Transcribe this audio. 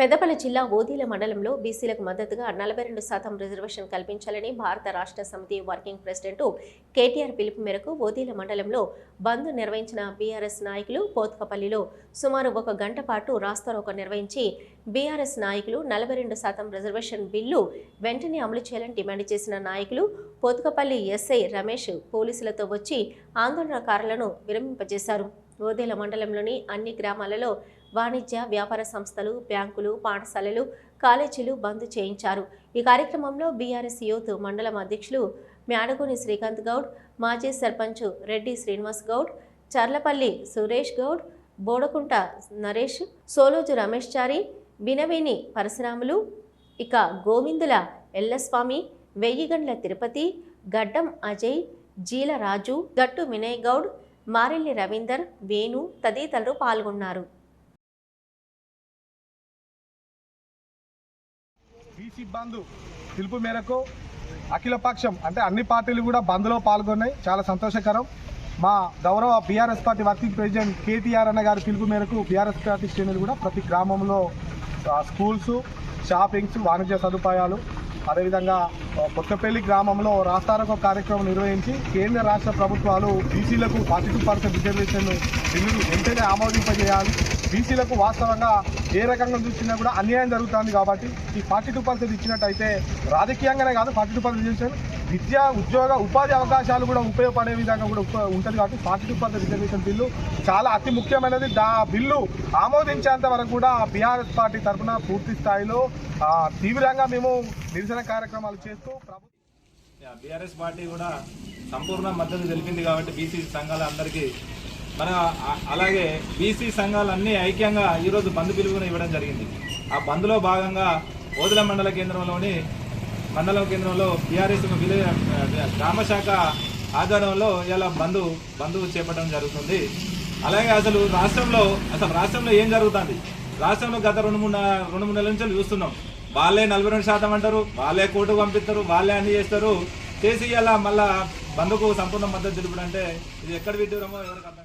పెద్దపల్లి జిల్లా ఓదీల మండలంలో బీసీలకు మద్దతుగా నలభై రెండు శాతం రిజర్వేషన్ కల్పించాలని భారత రాష్ట్ర సమితి వర్కింగ్ ప్రెసిడెంట్ కేటీఆర్ పిలుపు మేరకు ఓదీల మండలంలో బంద్ నిర్వహించిన బీఆర్ఎస్ నాయకులు పోత్కపల్లిలో సుమారు ఒక గంట పాటు రాస్తారోక నిర్వహించి బీఆర్ఎస్ నాయకులు నలభై రెండు శాతం రిజర్వేషన్ బిల్లు వెంటనే అమలు చేయాలని డిమాండ్ చేసిన నాయకులు పోత్కపల్లి ఎస్ఐ రమేష్ పోలీసులతో వచ్చి ఆందోళనకారులను విరమింపజేశారు. బోధేల మండలంలోని అన్ని గ్రామాలలో వాణిజ్య వ్యాపార సంస్థలు బ్యాంకులు పాఠశాలలు కాలేజీలు బంద్ చేయించారు. ఈ కార్యక్రమంలో బీఆర్ఎస్ యూత్ మండలం అధ్యక్షులు మ్యాడగోని శ్రీకాంత్ గౌడ్ మాజీ సర్పంచ్ రెడ్డి శ్రీనివాస్ గౌడ్ చర్లపల్లి సురేష్ గౌడ్ బోడకుంట నరేష్ సోలోజు రమేష్ చారి బినవేని పరశురాములు ఇక గోవిందుల ఎల్లస్వామి వెయ్యిగండ్ల తిరుపతి గడ్డం అజయ్ జీల రాజు గట్టు వినయ్ గౌడ్ మారెల్లి రవీందర్ వేణు తదితరులు పాల్గొన్నారు. బీసీ బంధు పిలుపు మేరకు అఖిలపక్షం అంటే అన్ని పార్టీలు కూడా బంద్లో పాల్గొన్నాయి. చాలా సంతోషకరం. మా గౌరవ BRS party working president KTR అన్న గారి పిలుపు మేరకు బీఆర్ఎస్ పార్టీ శ్రేణులు కూడా ప్రతి గ్రామంలో స్కూల్స్ షాపింగ్స్ వాణిజ్య సదుపాయాలు అదేవిధంగా కొత్తపల్లి గ్రామంలో రాష్ట్రాలకు కార్యక్రమం నిర్వహించి కేంద్ర రాష్ట్ర ప్రభుత్వాలు బీసీలకు ఫార్టీ టూ పర్సెంట్ రిజర్వేషన్ బిల్లును వెంటనే ఆమోదింపజేయాలి. బీసీలకు వాస్తవంగా ఏ రకంగా చూసినా కూడా అన్యాయం జరుగుతుంది కాబట్టి ఈ ఫార్టీ టూ పర్సెంట్ ఇచ్చినట్టయితే రాజకీయంగానే కాదు ఫార్టీ టూ పర్సెంట్ రిజర్వేషన్ విద్య ఉద్యోగ ఉపాధి అవకాశాలు కూడా ఉపయోగపడే విధంగా కూడా ఉంటుంది కాబట్టి పార్టీ టూ రిజర్వేషన్ బిల్లు చాలా అతి ముఖ్యమైనది. దా బిల్లు ఆమోదించేంత వరకు కూడా బీఆర్ఎస్ పార్టీ తరఫున పూర్తి స్థాయిలో తీవ్రంగా మేము నిరసన కార్యక్రమాలు చేస్తూ బీఆర్ఎస్ పార్టీ కూడా సంపూర్ణ మద్దతు తెలిపింది కాబట్టి బీసీ సంఘాల అందరికీ మన అలాగే బీసీ సంఘాలన్నీ ఐక్యంగా ఈరోజు బంద్ పిలుపుని ఇవ్వడం జరిగింది. ఆ బంద్లో భాగంగా ఓదుల మండల కేంద్రంలోని మండలం కేంద్రంలో బీఆర్ఎస్ విలేజ్ గ్రామ శాఖ ఆధ్వర్యంలో ఇలా బంధు బంధువు చేపట్టడం జరుగుతుంది. అలాగే అసలు రాష్ట్రంలో అసలు రాష్ట్రంలో ఏం జరుగుతుంది? రాష్ట్రంలో గత రెండు మూడు రెండు మూడు నెలల నుంచి చూస్తున్నాం. వాళ్ళే నలభై రెండు శాతం అంటారు వాళ్ళే కోర్టు పంపిస్తారు వాళ్ళే అన్ని చేస్తారు. చేసి ఇలా మళ్ళా బంధుకు సంపూర్ణ మద్దతు తెలుపుడు అంటే ఇది ఎక్కడ విడ్డూరమో ఎవరికి అర్థం